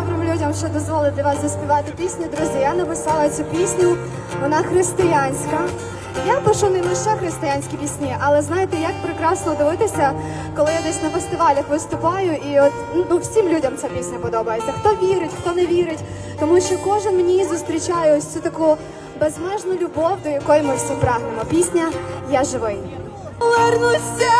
добрим людям, що дозволили для вас заспівати пісню. Друзі, я написала цю пісню, вона християнська. Я пишу не лише християнські пісні, але знаєте, як прекрасно дивитися, коли я десь на фестивалях виступаю, і от ну всім людям ця пісня подобається. Хто вірить, хто не вірить, тому що кожен мені зустрічає ось цю таку безмежну любов, до якої ми всі прагнемо. Пісня Я живий. Вернуся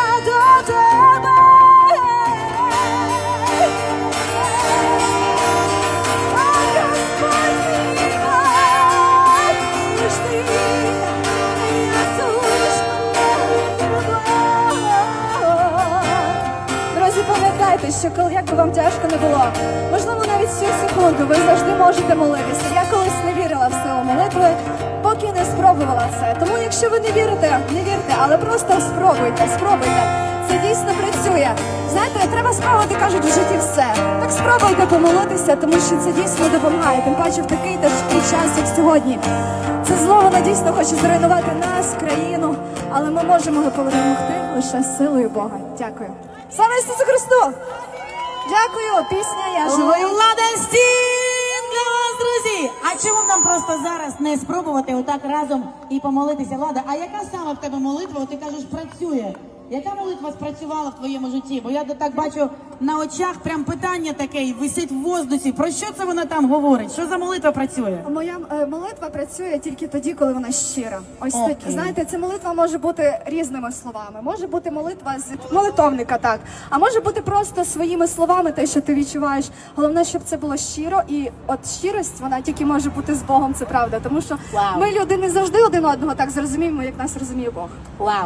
пам'ятайте, що коли як би вам тяжко не було, можливо, навіть цю секунду ви завжди можете молитися. Я колись не вірила в силу молитви, поки не спробувала це. Тому, якщо ви не вірите, не вірте, але просто спробуйте, спробуйте. Це дійсно працює. Знаєте, треба спробувати, кажуть, в житті все. Так спробуйте помолитися, тому що це дійсно допомагає. Тим паче в такий тяжкий час, як сьогодні. Це зло воно дійсно хоче зруйнувати нас, країну, але ми можемо його перемогти лише силою Бога. Дякую. Слава Ісусу Христу! Дякую, пісня я живий. Влада Стін для вас, друзі! А чому нам просто зараз не спробувати отак разом і помолитися? Влада, а яка саме в тебе молитва? Ти кажеш, працює. Яка молитва спрацювала в твоєму житті? Бо я так бачу на очах прям питання таке висить в воздусі. Про що це вона там говорить? Що за молитва працює? Моя е, молитва працює тільки тоді, коли вона щира. Ось Окей. так, знаєте, ця молитва може бути різними словами. Може бути молитва з молитовника, так, а може бути просто своїми словами, те, що ти відчуваєш. Головне, щоб це було щиро, і от щирість вона тільки може бути з Богом. Це правда, тому що Вау. ми люди не завжди один одного так зрозуміємо, як нас розуміє Бог. Вау!